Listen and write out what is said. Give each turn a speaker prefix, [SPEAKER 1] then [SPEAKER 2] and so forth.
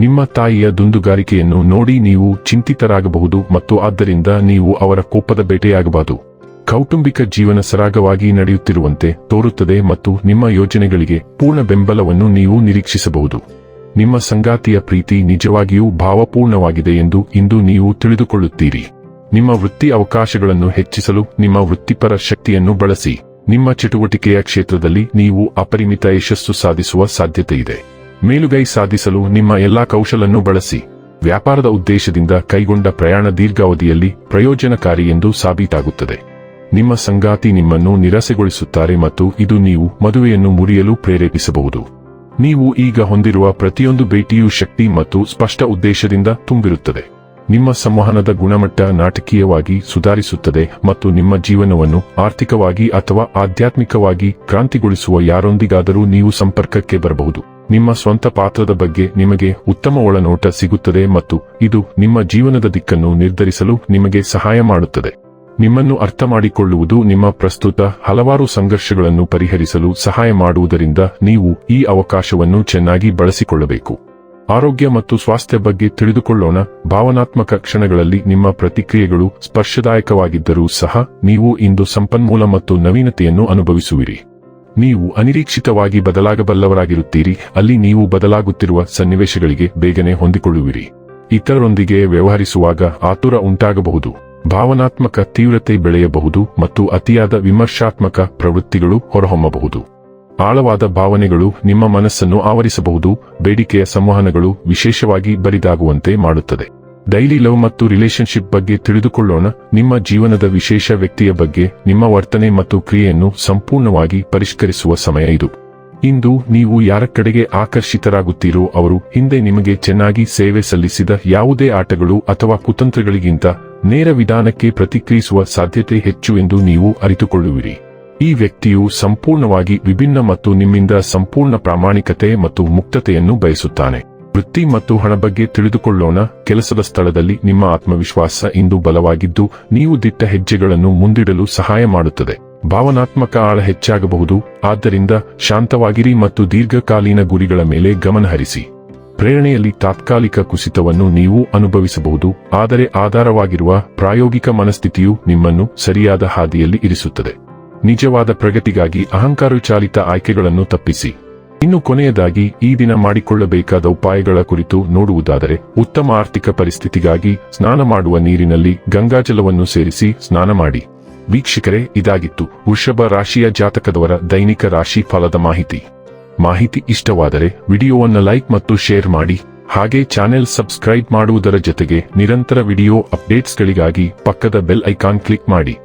[SPEAKER 1] ನಿಮ್ಮ ತಾಯಿಯ ದುಂದುಗಾರಿಕೆಯನ್ನು ನೋಡಿ ನೀವು ಚಿಂತಿತರಾಗಬಹುದು ಮತ್ತು ಆದ್ದರಿಂದ ನೀವು ಅವರ ಕೋಪದ ಬೇಟೆಯಾಗಬಾರದು. ಕೌಟುಂಬಿಕ ಜೀವನ ಸರಾಗವಾಗಿ ನಡೆಯುತ್ತಿರುವಂತೆ ತೋರುತ್ತದೆ ಮತ್ತು ನಿಮ್ಮ ಯೋಜನೆಗಳಿಗೆ ಪೂರ್ಣ ಬೆಂಬಲವನ್ನು ನೀವು ನಿರೀಕ್ಷಿಸಬಹುದು. ನಿಮ್ಮ ಸಂಗಾತಿಯ ಪ್ರೀತಿ ನಿಜವಾಗಿಯೂ ಭಾವಪೂರ್ಣವಾಗಿದೆ ಎಂದು ಇಂದು ನೀವು ತಿಳಿದುಕೊಳ್ಳುತ್ತೀರಿ. ನಿಮ್ಮ ವೃತ್ತಿ ಅವಕಾಶಗಳನ್ನು ಹೆಚ್ಚಿಸಲು ನಿಮ್ಮ ವೃತ್ತಿಪರ ಶಕ್ತಿಯನ್ನು ಬಳಸಿ. ನಿಮ್ಮ ಚಟುವಟಿಕೆಯ ಕ್ಷೇತ್ರದಲ್ಲಿ ನೀವು ಅಪರಿಮಿತ ಯಶಸ್ಸು ಸಾಧಿಸುವ ಸಾಧ್ಯತೆಯಿದೆ. ಮೇಲುಗೈ ಸಾಧಿಸಲು ನಿಮ್ಮ ಎಲ್ಲಾ ಕೌಶಲನ್ನು ಬಳಸಿ. ವ್ಯಾಪಾರದ ಉದ್ದೇಶದಿಂದ ಕೈಗೊಂಡ ಪ್ರಯಾಣ ದೀರ್ಘಾವಧಿಯಲ್ಲಿ ಪ್ರಯೋಜನಕಾರಿ ಎಂದು ಸಾಬೀತಾಗುತ್ತದೆ. ನಿಮ್ಮ ಸಂಗಾತಿ ನಿಮ್ಮನ್ನು ನಿರಾಸೆಗೊಳಿಸುತ್ತಾರೆ ಮತ್ತು ಇದು ನೀವು ಮದುವೆಯನ್ನು ಮುರಿಯಲು ಪ್ರೇರೇಪಿಸಬಹುದು. ನೀವು ಈಗ ಹೊಂದಿರುವ ಪ್ರತಿಯೊಂದು ಭೇಟಿಯೂ ಶಕ್ತಿ ಮತ್ತು ಸ್ಪಷ್ಟ ಉದ್ದೇಶದಿಂದ ತುಂಬಿರುತ್ತದೆ. ನಿಮ್ಮ ಸಂವಹನದ ಗುಣಮಟ್ಟ ನಾಟಕೀಯವಾಗಿ ಸುಧಾರಿಸುತ್ತದೆ ಮತ್ತು ನಿಮ್ಮ ಜೀವನವನ್ನು ಆರ್ಥಿಕವಾಗಿ ಅಥವಾ ಆಧ್ಯಾತ್ಮಿಕವಾಗಿ ಕ್ರಾಂತಿಗೊಳಿಸುವ ಯಾರೊಂದಿಗಾದರೂ ನೀವು ಸಂಪರ್ಕಕ್ಕೆ ಬರಬಹುದು. ನಿಮ್ಮ ಸ್ವಂತ ಪಾತ್ರದ ಬಗ್ಗೆ ನಿಮಗೆ ಉತ್ತಮ ಒಳನೋಟ ಸಿಗುತ್ತದೆ ಮತ್ತು ಇದು ನಿಮ್ಮ ಜೀವನದ ದಿಕ್ಕನ್ನು ನಿರ್ಧರಿಸಲು ನಿಮಗೆ ಸಹಾಯ ಮಾಡುತ್ತದೆ. ನಿಮ್ಮನ್ನು ಅರ್ಥ ಮಾಡಿಕೊಳ್ಳುವುದು ನಿಮ್ಮ ಪ್ರಸ್ತುತ ಹಲವಾರು ಸಂಘರ್ಷಗಳನ್ನು ಪರಿಹರಿಸಲು ಸಹಾಯ ಮಾಡುವುದರಿಂದ ನೀವು ಈ ಅವಕಾಶವನ್ನು ಚೆನ್ನಾಗಿ ಬಳಸಿಕೊಳ್ಳಬೇಕು. ಆರೋಗ್ಯ ಮತ್ತು ಸ್ವಾಸ್ಥ್ಯ ಬಗ್ಗೆ ತಿಳಿದುಕೊಳ್ಳೋಣ. ಭಾವನಾತ್ಮಕ ಕ್ಷಣಗಳಲ್ಲಿ ನಿಮ್ಮ ಪ್ರತಿಕ್ರಿಯೆಗಳು ಸ್ಪರ್ಶದಾಯಕವಾಗಿದ್ದರೂ ಸಹ ನೀವು ಇಂದು ಸಂಪನ್ಮೂಲ ಮತ್ತು ನವೀನತೆಯನ್ನು ಅನುಭವಿಸುವಿರಿ. ನೀವು ಅನಿರೀಕ್ಷಿತವಾಗಿ ಬದಲಾಗಬಲ್ಲವರಾಗಿರುತ್ತೀರಿ. ಅಲ್ಲಿ ನೀವು ಬದಲಾಗುತ್ತಿರುವ ಸನ್ನಿವೇಶಗಳಿಗೆ ಬೇಗನೆ ಹೊಂದಿಕೊಳ್ಳುವಿರಿ. ಇತರರೊಂದಿಗೆ ವ್ಯವಹರಿಸುವಾಗ ಆತುರ ಉಂಟಾಗಬಹುದು. ಭಾವನಾತ್ಮಕ ತೀವ್ರತೆ ಬೆಳೆಯಬಹುದು ಮತ್ತು ಅತಿಯಾದ ವಿಮರ್ಶಾತ್ಮಕ ಪ್ರವೃತ್ತಿಗಳು ಹೊರಹೊಮ್ಮಬಹುದು. ಆಳವಾದ ಭಾವನೆಗಳು ನಿಮ್ಮ ಮನಸ್ಸನ್ನು ಆವರಿಸಬಹುದು. ಬೇಡಿಕೆಯ ಸಂವಹನಗಳು ವಿಶೇಷವಾಗಿ ಬರಿದಾಗುವಂತೆ ಮಾಡುತ್ತದೆ. ಡೈಲಿ ಲವ್ ಮತ್ತು ರಿಲೇಶನ್ಶಿಪ್ ಬಗ್ಗೆ ತಿಳಿದುಕೊಳ್ಳೋಣ. ನಿಮ್ಮ ಜೀವನದ ವಿಶೇಷ ವ್ಯಕ್ತಿಯ ಬಗ್ಗೆ, ನಿಮ್ಮ ವರ್ತನೆ ಮತ್ತು ಕ್ರಿಯೆಯನ್ನು ಸಂಪೂರ್ಣವಾಗಿ ಪರಿಷ್ಕರಿಸುವ ಸಮಯ ಇದು. ಇಂದು ನೀವು ಯಾರ ಕಡೆಗೆ ಆಕರ್ಷಿತರಾಗುತ್ತೀರೋ ಅವರು ಹಿಂದೆ ನಿಮಗೆ ಚೆನ್ನಾಗಿ ಸೇವೆ ಸಲ್ಲಿಸಿದ ಯಾವುದೇ ಆಟಗಳು ಅಥವಾ ಕುತಂತ್ರಗಳಿಗಿಂತ ನೇರ ವಿಧಾನಕ್ಕೆ ಪ್ರತಿಕ್ರಿಯಿಸುವ ಸಾಧ್ಯತೆ ಹೆಚ್ಚು ಎಂದು ನೀವು ಅರಿತುಕೊಳ್ಳುವಿರಿ. ಈ ವ್ಯಕ್ತಿಯು ಸಂಪೂರ್ಣವಾಗಿ ವಿಭಿನ್ನ ಮತ್ತು ನಿಮ್ಮಿಂದ ಸಂಪೂರ್ಣ ಪ್ರಾಮಾಣಿಕತೆ ಮತ್ತು ಮುಕ್ತತೆಯನ್ನು ಬಯಸುತ್ತಾನೆ. ವೃತ್ತಿ ಮತ್ತು ಹಣ ಬಗ್ಗೆ ತಿಳಿದುಕೊಳ್ಳೋಣ. ಕೆಲಸದ ಸ್ಥಳದಲ್ಲಿ ನಿಮ್ಮ ಆತ್ಮವಿಶ್ವಾಸ ಇಂದು ಬಲವಾಗಿದ್ದು, ನೀವು ದಿಟ್ಟ ಹೆಜ್ಜೆಗಳನ್ನು ಮುಂದಿಡಲು ಸಹಾಯ ಮಾಡುತ್ತದೆ. ಭಾವನಾತ್ಮಕ ಆಳ ಹೆಚ್ಚಾಗಬಹುದು. ಆದ್ದರಿಂದ ಶಾಂತವಾಗಿರಿ ಮತ್ತು ದೀರ್ಘಕಾಲೀನ ಗುರಿಗಳ ಮೇಲೆ ಗಮನಹರಿಸಿ ಪ್ರೇರಣೆಯಲ್ಲಿ ತಾತ್ಕಾಲಿಕ ಕುಸಿತವನ್ನು ನೀವು ಅನುಭವಿಸಬಹುದು. ಆದರೆ ಆಧಾರವಾಗಿರುವ ಪ್ರಾಯೋಗಿಕ ಮನಸ್ಥಿತಿಯು ನಿಮ್ಮನ್ನು ಸರಿಯಾದ ಹಾದಿಯಲ್ಲಿ ಇರಿಸುತ್ತದೆ. ನಿಜವಾದ ಪ್ರಗತಿಗಾಗಿ ಅಹಂಕಾರಚಾಲಿತ ಆಯ್ಕೆಗಳನ್ನು ತಪ್ಪಿಸಿ. ಇನ್ನು ಕೊನೆಯದಾಗಿ ಈ ದಿನ ಮಾಡಿಕೊಳ್ಳಬೇಕಾದ ಉಪಾಯಗಳ ಕುರಿತು ನೋಡುವುದಾದರೆ ಉತ್ತಮ ಆರ್ಥಿಕ ಪರಿಸ್ಥಿತಿಗಾಗಿ ಸ್ನಾನ ಮಾಡುವ ನೀರಿನಲ್ಲಿ ಗಂಗಾಜಲವನ್ನು ಸೇರಿಸಿ ಸ್ನಾನ ಮಾಡಿ. ವೀಕ್ಷಕರೇ, ಇದಾಗಿತ್ತು ವೃಷಭ ರಾಶಿಯ ಜಾತಕದವರ ದೈನಿಕ ರಾಶಿ ಫಲದ ಮಾಹಿತಿ. ಮಾಹಿತಿ ಇಷ್ಟವಾದರೆ ವಿಡಿಯೋವನ್ನು ಲೈಕ್ ಮತ್ತು ಶೇರ್ ಮಾಡಿ. ಹಾಗೆ ಚಾನೆಲ್ ಸಬ್ಸ್ಕ್ರೈಬ್ ಮಾಡುವುದರ ಜೊತೆಗೆ ನಿರಂತರ ವಿಡಿಯೋ ಅಪ್ಡೇಟ್ಸ್ಗಳಿಗಾಗಿ ಪಕ್ಕದ ಬೆಲ್ ಐಕಾನ್ ಕ್ಲಿಕ್ ಮಾಡಿ.